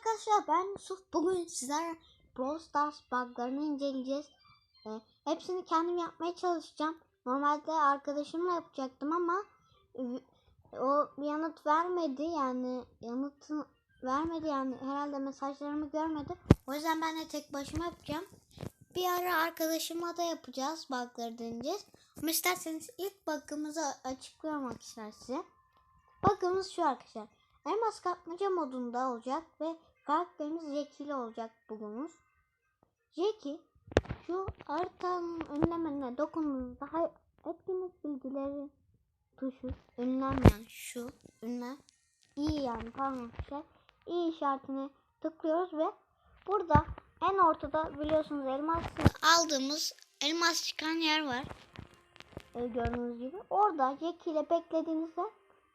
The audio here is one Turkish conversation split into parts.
arkadaşlar ben Yusuf. Bugün sizler Brawl Stars buglarını inceleyeceğiz. Ee, hepsini kendim yapmaya çalışacağım. Normalde arkadaşımla yapacaktım ama e, o yanıt vermedi yani yanıtı vermedi yani herhalde mesajlarımı görmedi. O yüzden ben de tek başıma yapacağım. Bir ara arkadaşımla da yapacağız bugları deneyeceğiz. Ama isterseniz ilk bug'ımızı açıklıyorum arkadaşlar size. Bug'ımız şu arkadaşlar. Elmas kapmaca modunda olacak ve karakterimiz Jackie ile olacak bugünümüz. Jackie şu haritanın önlemine dokunduğunuzda etkinlik bilgileri tuşu önlem yani şu önlem iyi yani pardon arkadaşlar iyi işaretine tıklıyoruz ve burada en ortada biliyorsunuz elmas aldığımız elmas çıkan yer var. Ee, gördüğünüz gibi orada Jackie ile beklediğinizde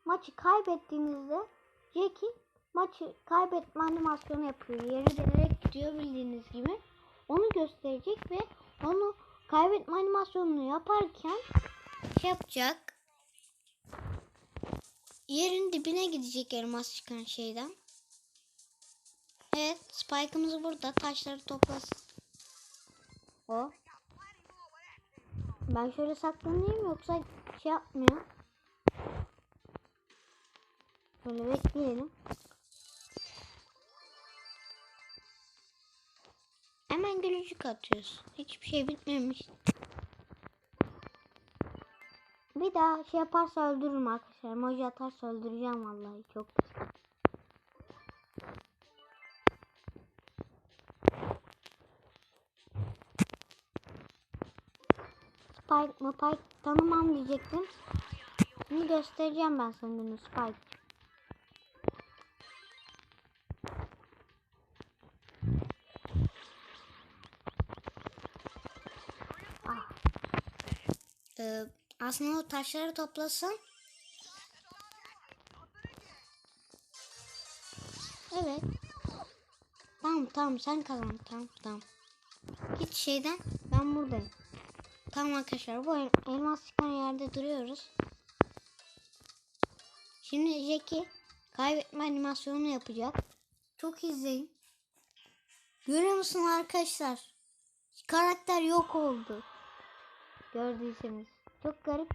maçı kaybettiğinizde Jackie maçı kaybetme animasyonu yapıyor. Yere dönerek gidiyor bildiğiniz gibi. Onu gösterecek ve onu kaybetme animasyonunu yaparken şey yapacak. Yerin dibine gidecek elmas çıkan şeyden. Evet, Spike'ımız burada. Taşları toplasın. O. Ben şöyle saklanayım yoksa şey yapmıyor. Böyle bekleyelim. Hemen gülücük atıyoruz. Hiçbir şey bitmemiş. Bir daha şey yaparsa öldürürüm arkadaşlar. Emoji atarsa öldüreceğim vallahi çok. Spike mı Spike tanımam diyecektim. Bunu göstereceğim ben sana Spike. Ee, aslında o taşları toplasın. Evet. Tamam tamam sen kazan. Tamam tamam. Git şeyden ben buradayım. Tamam arkadaşlar bu el- elmas çıkan yerde duruyoruz. Şimdi Jackie kaybetme animasyonunu yapacak. Çok izleyin. Görüyor musun arkadaşlar? Karakter yok oldu. Gördüyseniz. Çok garip.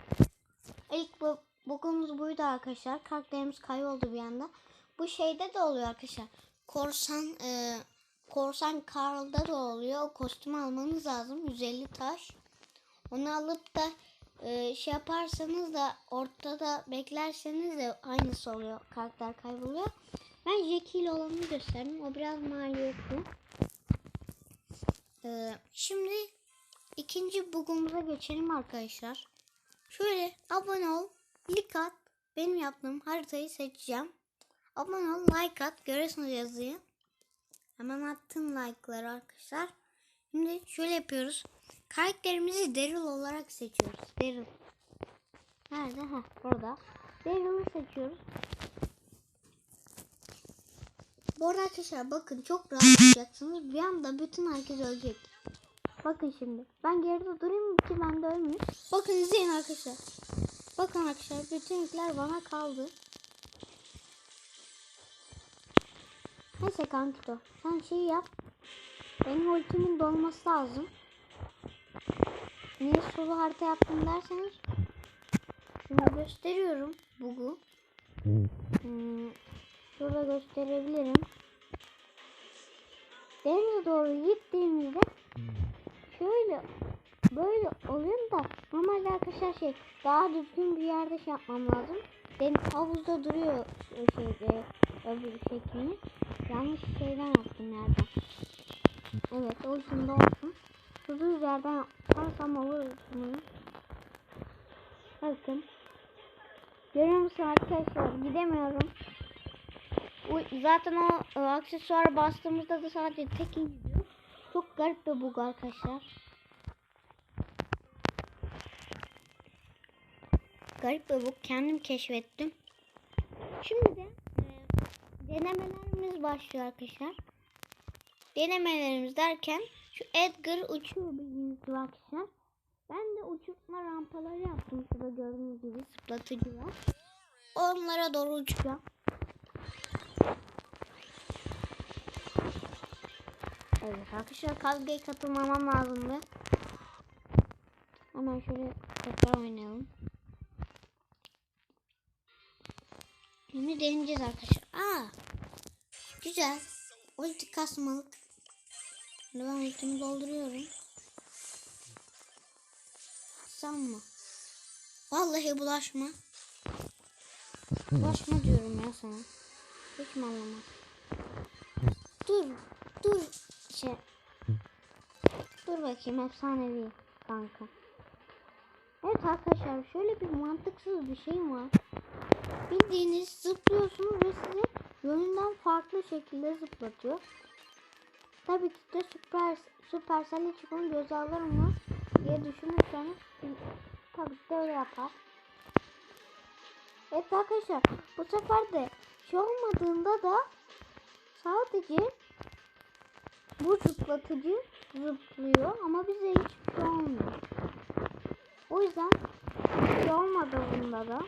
İlk bu bokumuz buydu arkadaşlar. Karakterimiz kayboldu bir anda. Bu şeyde de oluyor arkadaşlar. Korsan e, Korsan Karl'da da oluyor. O kostümü almanız lazım. 150 taş. Onu alıp da e, şey yaparsanız da ortada beklerseniz de aynısı oluyor. Karakter kayboluyor. Ben Jackie olanı gösterdim. O biraz maliyetli. Ee, şimdi ikinci bugumuza geçelim arkadaşlar. Şöyle abone ol, like at. Benim yaptığım haritayı seçeceğim. Abone ol, like at. Görüyorsunuz yazıyı. Hemen attım like'ları arkadaşlar. Şimdi şöyle yapıyoruz. Karakterimizi Daryl olarak seçiyoruz. Daryl. Nerede? Ha, burada. Daryl'ı seçiyoruz. Bu arada arkadaşlar bakın çok rahat yapacaksınız. Bir anda bütün herkes ölecek. Bakın şimdi. Ben geride durayım ki ben de ölmeyeyim. Bakın izleyin arkadaşlar. Bakın arkadaşlar bütün yükler bana kaldı. Neyse kankito. Sen şey yap. Benim ultimin dolması lazım. Niye solo harita yaptım derseniz. Şimdi gösteriyorum bugu. Hmm, şurada gösterebilirim. Denize doğru gittiğimizde şöyle böyle oluyor da normalde arkadaşlar şey daha düzgün bir yerde şey yapmam lazım. Deniz havuzda duruyor o şeyde öbür şeklini. Yanlış şeyden yaptım yerden. Evet o şimdi olsun. Hızlı yerden yaparsam olur bunu. Bakın. Görüyor musun arkadaşlar? Gidemiyorum. Zaten o e, aksesuara bastığımızda da sadece tek. Çok garip bir bug arkadaşlar. Garip bir bug. Kendim keşfettim. Şimdi de e, denemelerimiz başlıyor arkadaşlar. Denemelerimiz derken şu Edgar uçuyor bildiğiniz gibi arkadaşlar. Ben de uçurtma rampaları yaptım. Şurada gördüğünüz gibi zıplatıcı var. Onlara doğru uçacağım. Evet arkadaşlar kavgaya katılmamam lazımdı. Hemen şöyle tekrar oynayalım. Şimdi deneyeceğiz arkadaşlar. Aa, güzel. Ulti kasmalık. Şimdi ben ultimi dolduruyorum. Sanma. Vallahi bulaşma. Bulaşma diyorum ya sana. Hiç mi anlamaz? Dur. Dur. Şey. Dur bakayım efsanevi kanka. Evet arkadaşlar şöyle bir mantıksız bir şey var. Bildiğiniz zıplıyorsunuz ve sizi yönünden farklı şekilde zıplatıyor. Tabii ki de süper Supercell hiç bunu göze alır mı diye düşünürseniz tabii ki de öyle yapar. Evet arkadaşlar bu sefer de şey olmadığında da sadece bu zıplatıcı zıplıyor ama bize hiçbir şey olmuyor. O yüzden bir şey olmadı bunda da.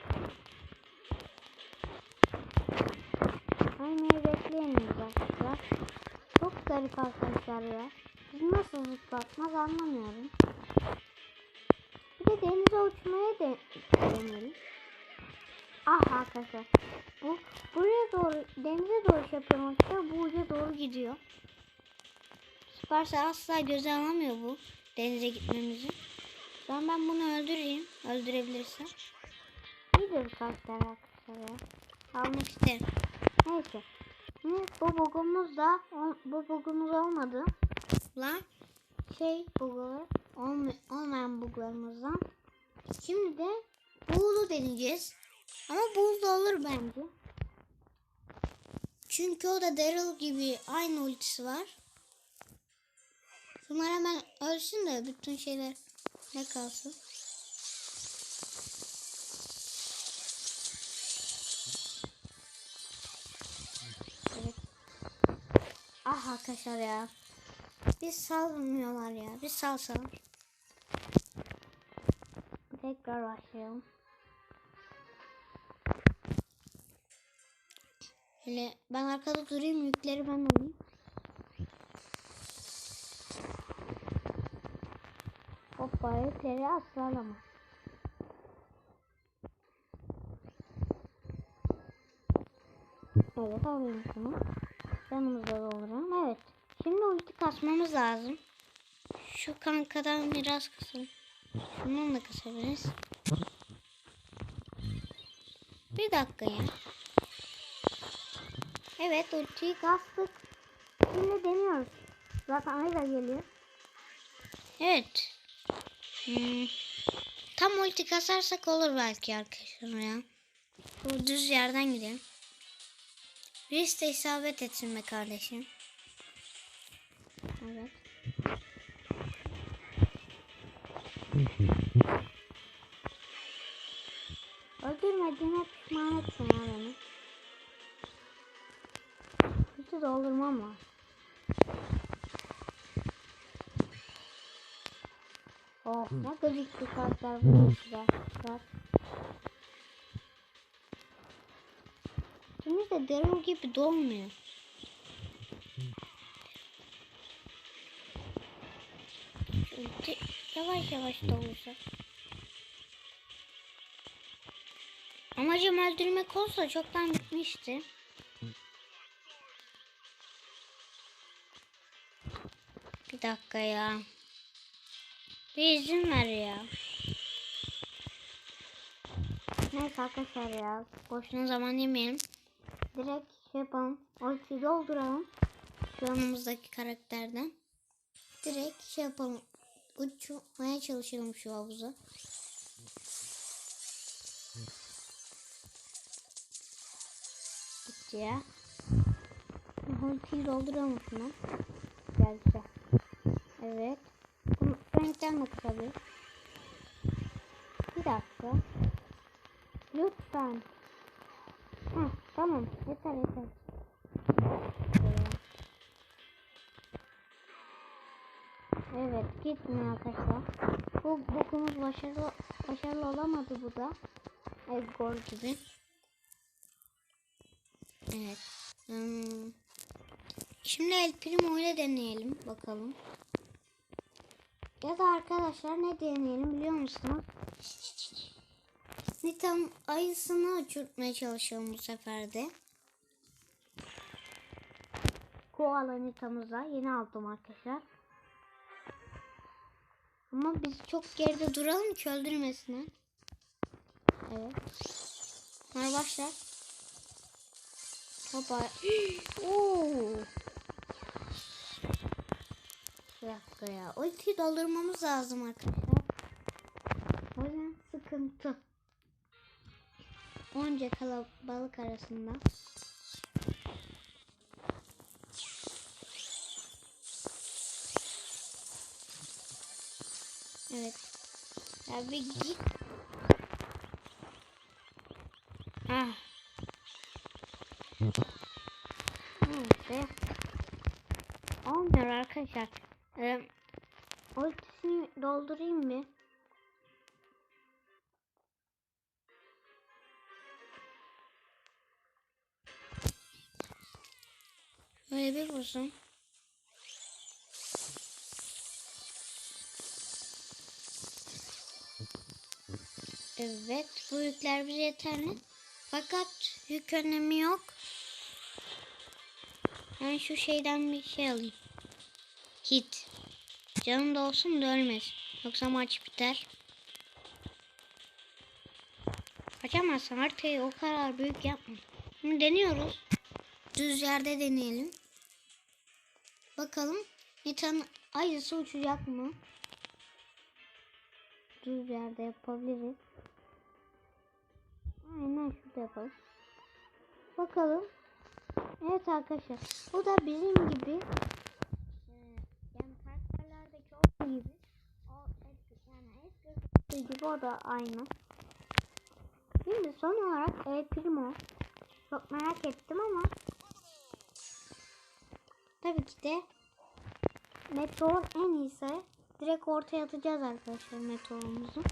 Aynayı bekleyemeyiz arkadaşlar. Çok garip arkadaşlar ya. Biz nasıl zıplatmaz anlamıyorum. Bir de denize uçmaya de deneyelim. Ah arkadaşlar. Bu buraya doğru denize doğru şey yapıyorum arkadaşlar. Bu uca doğru gidiyor. Süperse asla göze alamıyor bu denize gitmemizi. Ben ben bunu öldüreyim. Öldürebilirsem. İyidir karakter arkadaşlar ya. Almak isterim. Neyse. Şimdi bu bugumuz da bu bugumuz olmadı. Lan şey bugu olma, olmayan buglarımızdan. Şimdi de buğulu deneyeceğiz. Ama da olur bence. Çünkü o da Daryl gibi aynı ultisi var. Şunlar hemen ölsün de bütün şeyler ne kalsın. Evet. Ah arkadaşlar ya. Biz salmıyorlar ya. Biz salsalar. Tekrar başlayalım. Hele ben arkada durayım yükleri ben alayım. Hoppa yükleri asla alamam. Evet alayım şunu. Canımızı da dolduralım. Evet. Şimdi ulti kasmamız lazım. Şu kankadan biraz kısalım. Şundan da kısabiliriz. Bir dakika ya. Evet ultiyi kastık. Şimdi deniyoruz. Zaten ayı da geliyor. Evet. Hmm. Tam ulti kasarsak olur belki arkadaşlar ya. Bu düz yerden gidelim. Birisi de isabet etsin be kardeşim. Evet. Öldürmediğine pişman etsin ya beni. Hiç doldurmam var. Oh ne bu güzel. Bak. Şimdi de Daryl gibi dolmuyor. Ulti yavaş yavaş dolursa. Amacım öldürmek olsa çoktan bitmişti. Bir dakika ya. Bir izin ver ya. Neyse arkadaşlar ya. Boşuna zaman yemeyelim. Direkt şey yapalım. Ultiyi dolduralım. Şu yanımızdaki karakterden. Direkt şey yapalım. Uçmaya çalışalım şu havuza. Gitti ya. Ultiyi dolduralım şuna. Güzel güzel. Evet. Renkten kısabilir. Bir dakika. Lütfen. Heh, tamam. Yeter yeter. Evet gitmiyor arkadaşlar. Bu bokumuz başarılı, başarılı olamadı bu da. Edgar gibi. Evet. Hmm. Şimdi El Primo ile deneyelim bakalım. Ya da arkadaşlar ne deneyelim biliyor musunuz? Nitam ayısını uçurtmaya çalışıyorum bu sefer de. Koala Nitam'ıza yeni aldım arkadaşlar. Ama biz çok geride duralım ki öldürmesinler. Evet. Sonra başlar. Hoppa. Oo. Bir dakika ya. Ultiyi doldurmamız lazım arkadaşlar. O yüzden sıkıntı. Onca kalabalık arasında. Evet. Ya bir git. Ah. Neyse. Olmuyor arkadaşlar. Ee, ultisini doldurayım mı? Böyle bir vursun. Evet, bu yükler bize yeterli. Fakat yük önemi yok. Ben şu şeyden bir şey alayım. Hit. Canım da olsun da ölmez. Yoksa maç biter. Kaçamazsan haritayı o kadar büyük yapma. Şimdi deniyoruz. Düz yerde deneyelim. Bakalım Nitan ayısı uçacak mı? Düz yerde yapabiliriz. Aynen şurada yapalım. Bakalım. Evet arkadaşlar. Bu da bizim gibi e, yani karakterlerdeki o gibi o et, yani gözüktüğü gibi o da aynı. Şimdi son olarak El Primo. Çok merak ettim ama tabii ki de Meteor en iyisi. Direkt ortaya atacağız arkadaşlar meteorumuzu.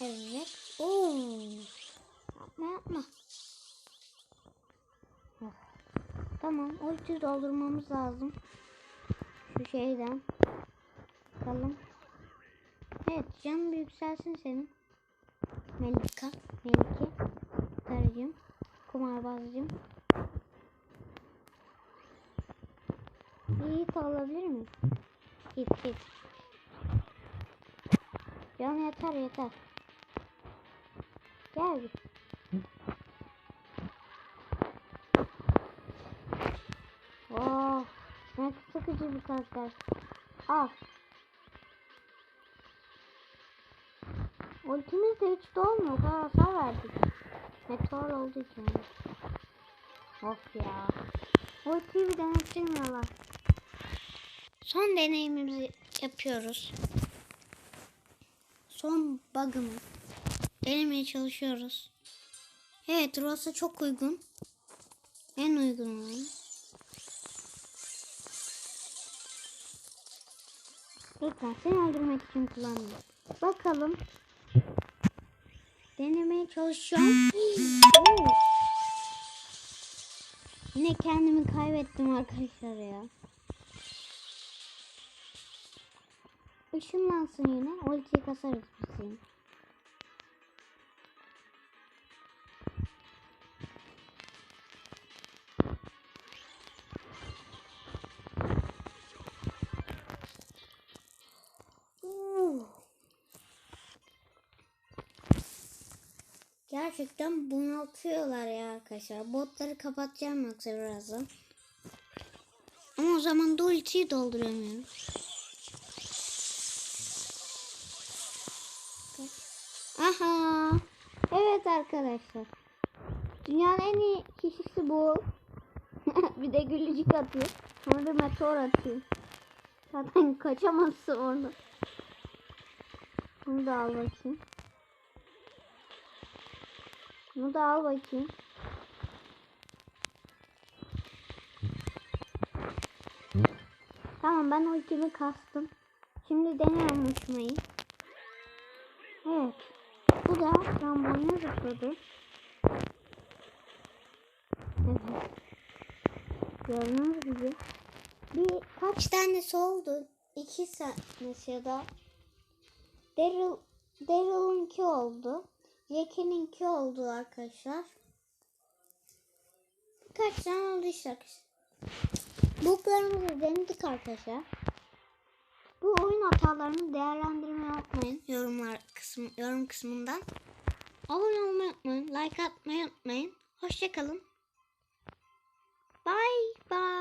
Evet. Oo. Yapma yapma. Oh. Tamam. Ulti doldurmamız lazım. Şu şeyden. Bakalım. Evet. Canın bir yükselsin senin. Melika. Melike. Tarıcım. Kumarbazcım. Bir hit alabilir miyim? Hit hit. Can yeter yeter. Gel bir. Karakter. Al. Ultimiz de hiç dolmuyor. O kadar verdik. Meteor oldu için. Of ya. Ultiyi bir denettirmiyorlar. Son deneyimimizi yapıyoruz. Son bug'ımı denemeye çalışıyoruz. Evet Rosa çok uygun. En uygun olan. Lütfen seni öldürmek için kullanma. Bakalım. Denemeye. Oo. Yine kendimi kaybettim arkadaşlar ya. Işınlansın yine. Ultiyi kasarız biz. Gerçekten bunaltıyorlar ya arkadaşlar. Botları kapatacağım yoksa birazdan. Ama o zaman da ultiyi dolduramıyorum. Aha. Evet arkadaşlar. Dünyanın en iyi kişisi bu. bir de gülücük atıyor. Sonra bir meteor atıyor. Zaten kaçamazsın orada. Bunu da al bakayım. Bunu da al bakayım. Tamam ben ultimi kastım. Şimdi deniyorum uçmayı. trambolini zıpladı. Evet. Gördüğünüz gibi bir kaç tanesi oldu? İki tanesi ya da Daryl Daryl'ınki oldu. Jackie'ninki oldu arkadaşlar. Birkaç tane oldu işte arkadaşlar. Bulutlarımızı denedik arkadaşlar. Bu oyun hatalarını değerlendirmeyi unutmayın. Yorumlar kısmı, yorum kısmından. Abone olmayı unutmayın. Like atmayı unutmayın. Hoşçakalın. Bye bye.